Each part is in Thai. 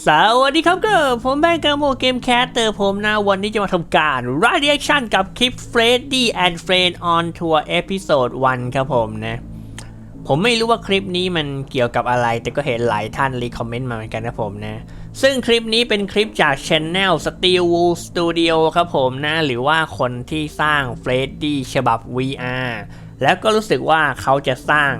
สวัสดีครับก็ผมแบงค์กาโมเกมแคสเตอร์ผมนะวันนี้จะมาทำการ reaction กับคลิป Freddy and Friend on Tour Episode 1 ครับผมนะ ผมไม่รู้ว่าคลิปนี้มันเกี่ยวกับอะไร แต่ก็เห็นหลายท่านรีคอมเมนต์มาเหมือนกันนะผมนะ ซึ่งคลิปนี้เป็นคลิปจาก Channel Steel Wool Studio ครับผมนะ หรือว่าคนที่สร้าง Freddy ฉบับ VR แล้วก็รู้สึกว่าเขาจะสร้าง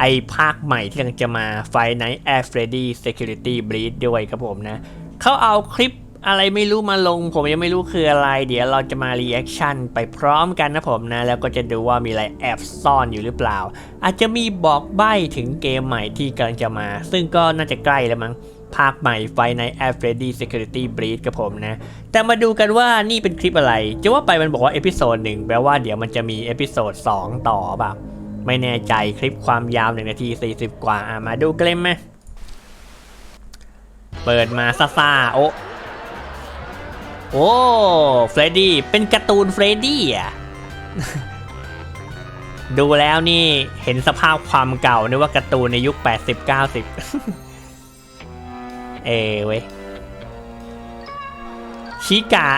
ไอภาคใหม่ที่กำลังจะมา Five Nights at Freddy Security Breach ด้วยครับผมนะเขาเอาคลิปอะไรไม่รู้มาลง ผมยังไม่รู้คืออะไร เดี๋ยวเราจะมา reaction ไปพร้อมกันนะผมนะ แล้วก็จะดูว่ามีอะไรแอบซ่อนอยู่หรือเปล่า อาจจะมีบอกใบ้ถึงเกมใหม่ที่กำลังจะมา ซึ่งก็น่าจะใกล้แล้วมั้งภาคใหม่ Five Nights at Freddy Security Breach กับผมนะ แต่มาดูกันว่านี่เป็นคลิปอะไร จะว่าไปมันบอกว่าเอพิโซดหนึ่งแปลว่าเดี๋ยวมันจะมีเอพิโซด2ต่อแบบ ไม่แน่ใจคลิปความยาว1นาที40กว่ามาดูกันเลยไหมเปิดมาซ่าซาโอ้โอ้เฟรดดี้เป็นการ์ตูนเฟรดดี้อะดูแล้วนี่เห็นสภาพความเก่านึกว่าการ์ตูนในยุค 80 90 เอเว้ยชิกะ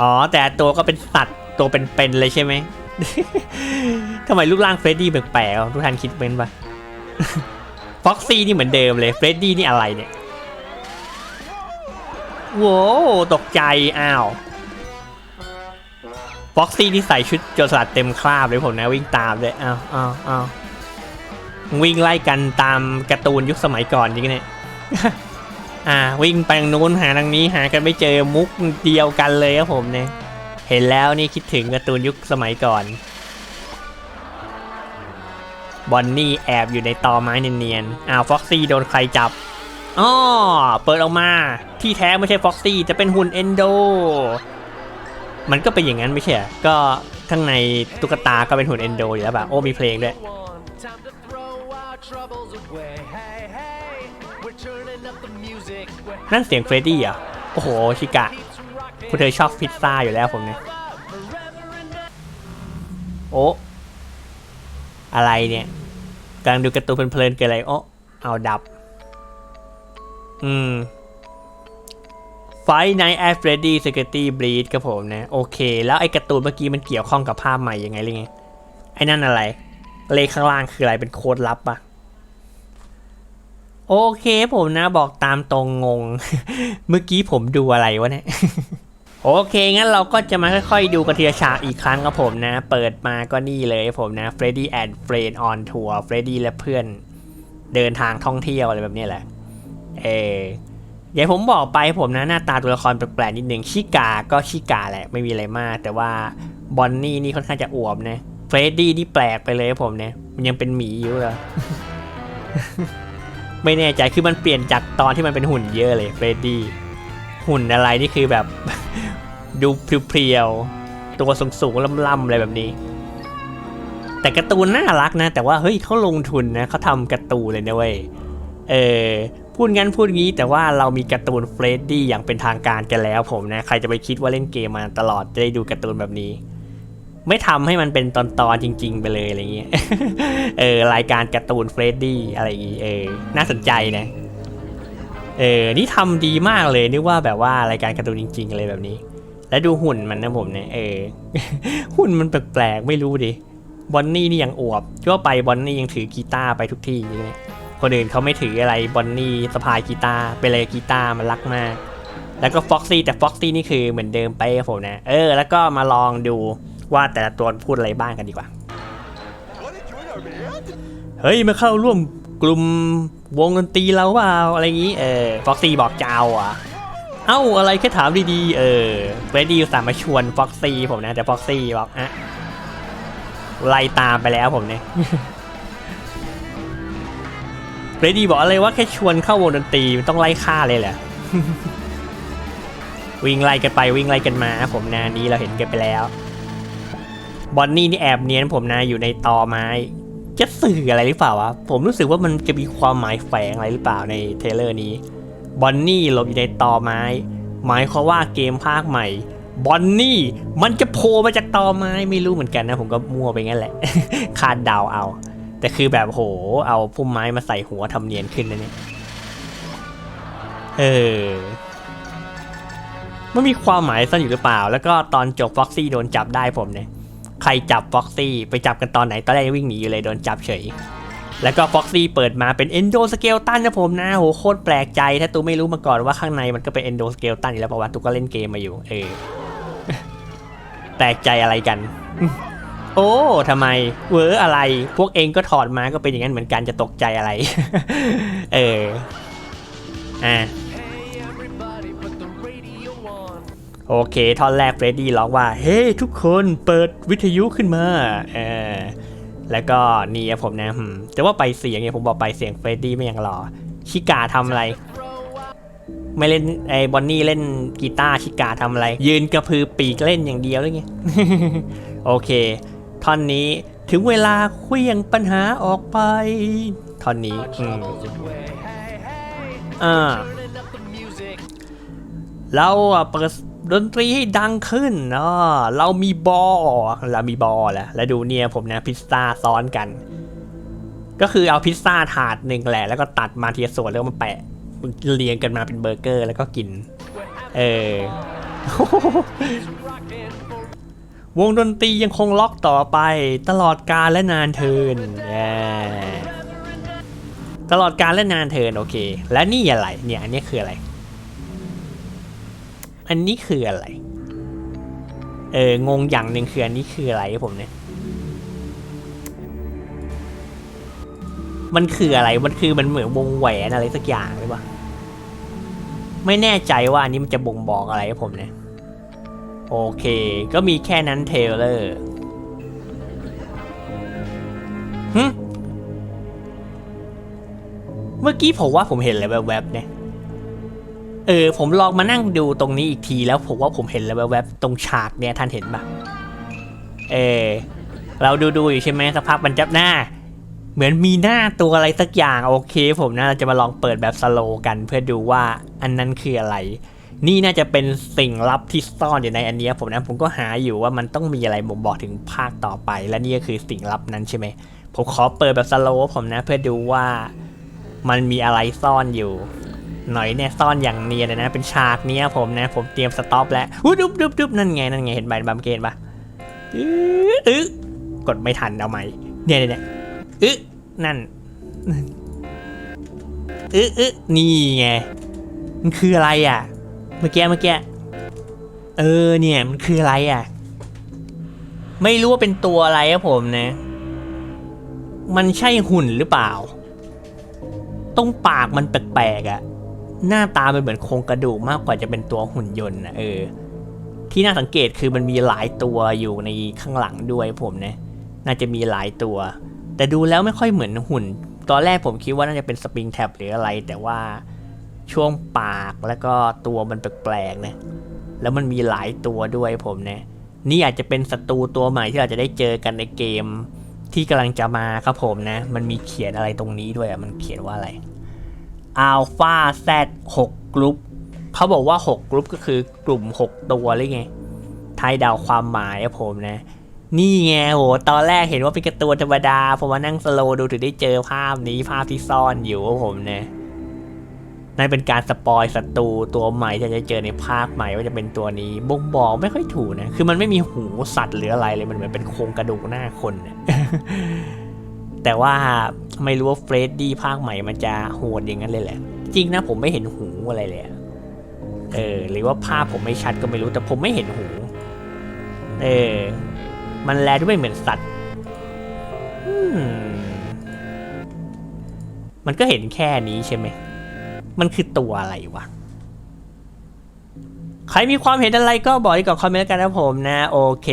อ๋อ แต่ตัวก็เป็นสัตว์ตัวเป็นๆเลยใช่ไหม ทำไมรูปร่างเฟรดดี้แปลกๆทุกท่านคิดเป็นปะฟ็อกซี่นี่เหมือนเดิมเลยเฟรดดี้นี่อะไรเนี่ยโว้ตกใจ อ้าวฟ็อกซี่ที่ใส่ชุดโจรสลัดเต็มคราบเลยผมนะวิ่งตามเลย อ้าวอ้าวอ้าววิ่งไล่กันตามการ์ตูนยุคสมัยก่อนจริงเนี่ยอ่า วิ่งไปทางนู้นหาทางนี้หากันไม่เจอมุกเดียวกันเลยครับผมเนี่ย เห็นแล้วนี่คิดถึงการ์ตูนยุคสมัยก่อน บอนนี่แอบอยู่ในตอไม้เนียนๆ อ้าวฟ็อกซี่โดนใครจับอ๋อเปิดออกมา ที่แท้ไม่ใช่ฟ็อกซี่จะเป็นหุ่นเอนโด มันก็เป็นอย่างนั้นไม่ใช่ ก็ข้างในตุ๊กตาก็เป็นหุ่นเอนโดอยู่แล้วแบบโอ้มีเพลงด้วย นั่นเสียงเฟรดดี้เหรอะโอ้โห ชิกะ คุณเธอชอบพิซซ่าอยู่แล้วผมเนี่ย โอ้อะไรเนี่ยกำลังดูกร์ตูนเพลินๆเกิดอะไรโอ้เอาดับ อืม Five Nights at Freddy Security Breach ครับผมนะ โอเค แล้วไอ้กร์ตูนเมื่อกี้มันเกี่ยวข้องกับภาพใหม่ยังไงหรือไง ไอ้นั่นอะไร เลขข้างล่างคืออะไรเป็นโค้ดลับปะโอเคผมนะบอกตามตรงงง เมื่อกี้ผมดูอะไรวะเนี่ย โอเค งั้นเราก็จะมาค่อยๆ ดูกันทีละฉากอีกครั้งครับผมนะ เปิดมาก็นี่เลยผมนะ Freddy and Friend on Tour Freddy และเพื่อนเดินทางท่องเที่ยวอะไรแบบนี้แหละเออเดี๋ยวผมบอกไปผมนะหน้าตาตัวละครแปลกๆนิดนึงชิกาก็ชิกาแหละ ไม่มีอะไรมาก แต่ว่าบอนนี่นี่ค่อนข้างจะอวบนะเฟรดดี้นี่แปลกไปเลยครับผมเนี่ยมันยังเป็นหมีอยู่เหรอไม่แน่ใจคือมันเปลี่ยนจากตอนที่มันเป็นหุ่นเยอะเลยเฟรดดี้ หุ่นอะไรนี่คือแบบ ดูเพรียวๆตัวสูงๆล่ำๆอะไรแบบนี้ แต่การ์ตูนน่ารักนะ แต่ว่าเฮ้ยเขาลงทุนนะเขาทำการ์ตูนเลยนะเว้ยเออพูดงั้นพูดงี้แต่ว่าเรามีการ์ตูนเฟรดดี้อย่างเป็นทางการกันแล้วผมนะ ใครจะไปคิดว่าเล่นเกมมาตลอดจะได้ดูการ์ตูนแบบนี้ ไม่ทำให้มันเป็นตอนๆจริง ๆ ไปเลยอะไรเงี้ยเออรายการการ์ตูนเฟรดดี้อะไรอย่างงี้เออน่าสนใจนะ เออ นี่ทำดีมากเลยนึกว่าแบบว่ารายการการ์ตูนจริงๆอะไรแบบนี้ แล้วดูหุ่นมันนะผมเนี่ยเออ หุ่นมันแปลกๆไม่รู้ดิ บอนนี่นี่ยังอวบทั่วไปบอนนี่ยังถือกีตาร์ไปทุกที่อย่างเงี้ยคนอื่นเขาไม่ถืออะไรบอนนี่สะพายกีตาร์ไปเลยกีตาร์มันรักมาก แล้วก็ฟ็อกซี่แต่ฟ็อกซี่นี่คือเหมือนเดิมไปครับผมนะเออ แล้วก็มาลองดูว่าแต่ละตัวพูดอะไรบ้างกันดีกว่า เฮ้ยมาเข้าร่วมกลุ่ม วงดนตรีเราเปล่าอะไรอย่างงี้เออฟ็อกซี่บอกจะเอาอะเอ้าอะไรแค่ถามดีๆเออเฟรดดี้อุตสามมาชวนฟ็อกซี่ผมนะแต่ฟ็อกซี่บอกอะไล่ตามไปแล้วผมเนี่ยเฟรดดี้บอกอะไรว่าแค่ชวนเข้าวงดนตรีมันต้องไล่ฆ่าเลยเหรอวิ่งไล่กันไปวิ่งไล่กันมาผมนะนี้เราเห็นกันไปแล้ว บอนนี่นี่แอบเนียนผมนะอยู่ในตอไม้ จะสื่ออะไรหรือเปล่าวะ ผมรู้สึกว่ามันจะมีความหมายแฝงอะไรหรือเปล่าในเทเลอร์นี้ บอนนี่หลบอยู่ในตอไม้ หมายความว่าเกมภาคใหม่ บอนนี่มันจะโผล่มาจากตอไม้ไม่รู้เหมือนกันนะ ผมก็มั่วไปงั้นแหละ คาดเดาเอา แต่คือแบบโห เอาพุ่มไม้มาใส่หัวทำเนียนขึ้นนะเนี่ย เออ มันมีความหมายซ่อนอยู่หรือเปล่า แล้วก็ตอนจบฟ็อกซี่โดนจับได้ผมเนี่ย ครจับฟ็อกซี่ไปจับกันตอนไหนตอนแรกยังวิ่งหนีอยู่เลยโดนจับเฉย แล้วก็ฟ็อกซี่เปิดมาเป็นเอนโดสเกลตันนะผมนะโหโคตรแปลกใจ ถ้าตูไม่รู้มาก่อนว่าข้างในมันก็เป็นเอนโดสเกลตันอยู่แล้วเพราะว่าตูก็เล่นเกมมาอยู่เออแปลกใจอะไรกัน โอ้ทำไม เวอร์อะไร พวกเองก็ถอดมาก็เป็นอย่างนั้นเหมือนกันจะตกใจอะไร เออ อะ โอเคท่อนแรกเฟรดดี้ร้องว่า เฮ้ hey, ทุกคนเปิดวิทยุขึ้นมาเออแล้วก็นี่ครับผมนะหืมแต่ว่าไปเสียงเนี่ยผมบอกไปเสียงเฟรดดี้ไม่ยังรอ ชิกาทำอะไร ไม่เล่นไอ้บอนนี่เล่นกีตาร์ชิกาทำอะไร ยืนกระพือปีกเล่นอย่างเดียวเลยไงโอเค ท่อนนี้ถึงเวลาเคลี้ยงปัญหาออกไป ท่อนนี้อืม Troubles away. Hey, hey. อ่า Turning up the music. เราอะเปิด ดนตรีให้ดังขึ้นเนาะเรามีบอลเรามีบอลแหละแล้วดูเนี่ยผมนะพิซซ่าซ้อนกัน ก็คือเอาพิซซ่าถาดหนึ่งแหละแล้วก็ตัดมาทีละส่วนแล้วมาแปะเรียงกันมาเป็นเบอร์เกอร์แล้วก็กิน เออวงดนตรียังคงล็อกต่อไป ตลอดกาลและนานเทินตลอดกาลและนานเทินโอเค และนี่อะไรเนี่ยอันนี้คืออะไร อันนี้คืออะไร เอองงอย่างหนึ่งคืออันนี้คืออะไรครับผมเนี่ย มันคืออะไร มันคือมันเหมือนวงแหวนอะไรสักอย่างหรือเปล่า ไม่แน่ใจว่าอันนี้มันจะบ่งบอกอะไรครับผมเนี่ย โอเค ก็มีแค่นั้นเทเลอร์หึเมื่อกี้ผมว่าผมเห็นอะไรแวบๆเนี่ย เออผมลองมานั่งดูตรงนี้อีกทีแล้วผมว่าผมเห็นอะไรแวบๆตรงฉากเนี่ยท่านเห็นปะเออเราดูดูๆอยู่ใช่ไหมสักพักมันจับหน้า เหมือนมีหน้าตัวอะไรสักอย่างโอเค ผมนะเราจะมาลองเปิดแบบสโลกันเพื่อดูว่าอันนั้นคืออะไร นี่น่าจะเป็นสิ่งลับที่ซ่อนอยู่ในอันนี้ผมนะผมก็หาอยู่ว่ามันต้องมีอะไรบ่งบอกถึงภาคต่อไป และนี่ก็คือสิ่งลับนั้นใช่ไหมผมขอเปิดแบบสโลว์ผมนะเพื่อดูว่ามันมีอะไรซ่อนอยู่ หน่อยเนี่ยซ่อนอย่างเนียนเลยนะเป็นฉากเนี้ยผมนะ ผมเตรียมสต็อปแล้วดุ๊บดุ๊บดุ๊บนั่นไงนั่นไงเห็นใบบัมเกนปะอื้ออึ๊ะกดไม่ทันเอาไหมเนี่ยเนี่ยเอึ๊ะนั่นอึ๊ะอึ๊ะนี่ไงมันคืออะไรอะ เมื่อกี้เมื่อกี้เออเนี่ยมันคืออะไรอะ ไม่รู้ว่าเป็นตัวอะไรครับผมนะ มันใช่หุ่นหรือเปล่าตรงปากมันแปลกๆอะ่ะ หน้าตามันเหมือนโครงกระดูกมากกว่าจะเป็นตัวหุ่นยนต์นะเออ ที่น่าสังเกตคือมันมีหลายตัวอยู่ในข้างหลังด้วยผมนะน่าจะมีหลายตัว แต่ดูแล้วไม่ค่อยเหมือนหุ่น ตอนแรกผมคิดว่าน่าจะเป็นสปริงแท็บหรืออะไร แต่ว่าช่วงปากแล้วก็ตัวมันแปลกๆนะแล้วมันมีหลายตัวด้วยผมนะนี่อาจจะเป็นศัตรูตัวใหม่ที่เราจะได้เจอกันในเกม ที่กำลังจะมาครับผมนะ มันมีเขียนอะไรตรงนี้ด้วยมันเขียนว่าอะไร Alpha Z 6กรุ๊ปเขาบอกว่า 6กรุ๊ปก็คือกลุ่ม 6 ตัวเลยไงไทยเดาวความหมายครับผมนะ นี่ไงโหตอนแรกเห็นว่าเป็นกร์ตูนธรรมดาผมมานั่งสโลดูถึงได้เจอภาพนี้ภาพที่ซ่อนอยู่ครับผมนะนั่นเป็นการสปอยศัตรูตัวใหม่ที่จะเจอในภาคใหม่ว่าจะเป็นตัวนี้บ่งบอกไม่ค่อยถูกนะ คือมันไม่มีหูสัตว์หรืออะไรเลยมันเหมือนเป็นโครงกระดูกหน้าคนนะแต่ว่า ไม่รู้ว่าเฟรดดี้ภาคใหม่มันจะโหดอย่างนั้นเลยแหละ จริงนะผมไม่เห็นหูอะไรเลยเออหรือว่าภาพผมไม่ชัดก็ไม่รู้แต่ผมไม่เห็นหู เออ มันแลดูไม่เหมือนสัตว์มันก็เห็นแค่นี้ใช่ไหม มันคือตัวอะไรวะ ใครมีความเห็นอะไรก็บอกดีกับคอมเมนต์กันนะผมนะโอเค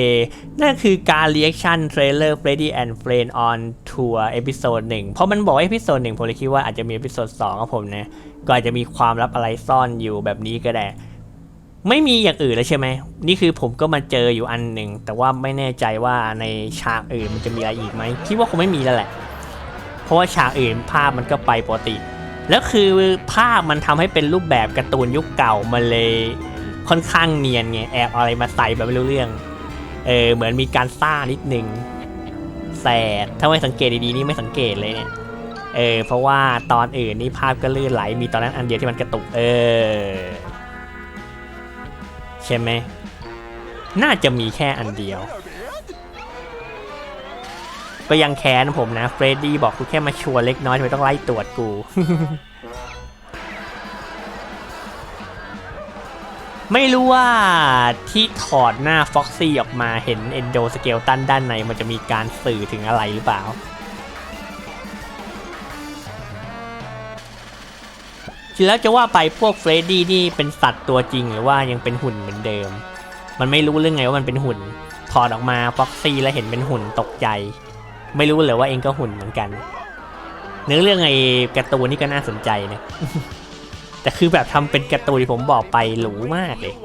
นั่นคือการ reaction trailer Freddy and Friend on Tour เอพิโซดหนึ่งเพราะมันบอกเอพิโซดหนึ่งผมเลยคิดว่าอาจจะมีเอพิโซดสองครับผมนะก็อาจจะมีความลับอะไรซ่อนอยู่แบบนี้ก็ได้ ไม่มีอย่างอื่นแล้วใช่ไหม นี่คือผมก็มาเจออยู่อันหนึ่ง แต่ว่าไม่แน่ใจว่าในฉากอื่นมันจะมีอะไรอีกไหมคิดว่าคงไม่มีแล้วแหละ เพราะว่าฉากอื่นภาพมันก็ไปปกติ แล้วคือภาพมันทำให้เป็นรูปแบบการ์ตูนยุคเก่ามันเลย ค่อนข้างเนียนไงแอบอาอะไรมาใส่แบบไม่รู้เรื่อง เออเหมือนมีการซ่านิดนึงแสดถ้าไม่สังเกตดีๆนี่ไม่สังเกตเลยเนี่ยเออเพราะว่าตอนอื่นนี่ภาพก็ลื่นไหลมีตอนนั้นอันเดียวที่มันกระตุก เออใช่ไหมน่าจะมีแค่อันเดียว ก็ยังแค้นผมนะเฟรดดี้บอกกูแค่มาชวนเล็กน้อยทำไมต้องไล่ตรวจกู ไม่รู้ว่าที่ถอดหน้าฟ็อกซี่ออกมาเห็นเอนโดสเกลตันด้านในมันจะมีการสื่อถึงอะไรหรือเปล่า จริงแล้วจะว่าไปพวกเฟรดดี้นี่เป็นสัตว์ตัวจริงหรือว่ายังเป็นหุ่นเหมือนเดิม มันไม่รู้เรื่องไงว่ามันเป็นหุ่น ถอดออกมาฟ็อกซี่แล้วเห็นเป็นหุ่นตกใจ ไม่รู้เลยว่าเองก็หุ่นเหมือนกัน เนื้อเรื่องไอ้กร์ตูนนี่ก็น่าสนใจนะ แต่คือแบบทำเป็นการ์ตูนที่ผมบอกไปหรูมากเลย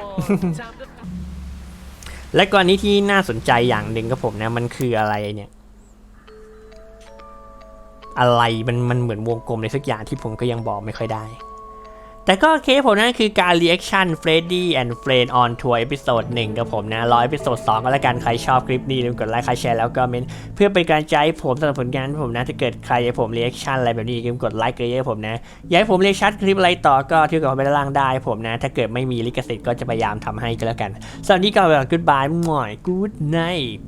และกรณีที่น่าสนใจอย่างหนึ่งกับผมนะมันคืออะไรเนี่ย อะไรมันมันเหมือนวงกลมในสักอย่างที่ผมก็ยังบอกไม่ค่อยได้ แต่ก็โอเคผมนั่นคือการ reaction Freddy and Friend on Tour เอพิโซดหนึ่งกับผมนะรอเอพิโซดสองก็แล้วกัน ใครชอบคลิปนี้ลืมกดไลค์ใครแชร์แล้วก็เมนเพื่อเป็นการใจผมสำหรับผลงานผมนะ ถ้าเกิดใครอยากให้ผม reaction อะไรแบบนี้ลืมกดไลค์เยอะๆผมนะ อยากให้ผม reaction คลิปอะไรต่อก็ที่กับผมไปด้านล่างได้ผมนะ ถ้าเกิดไม่มีลิขสิทธิ์ก็จะพยายามทำให้ก็แล้วกันสวันนี้ก็แบบ goodbye หม่อย good night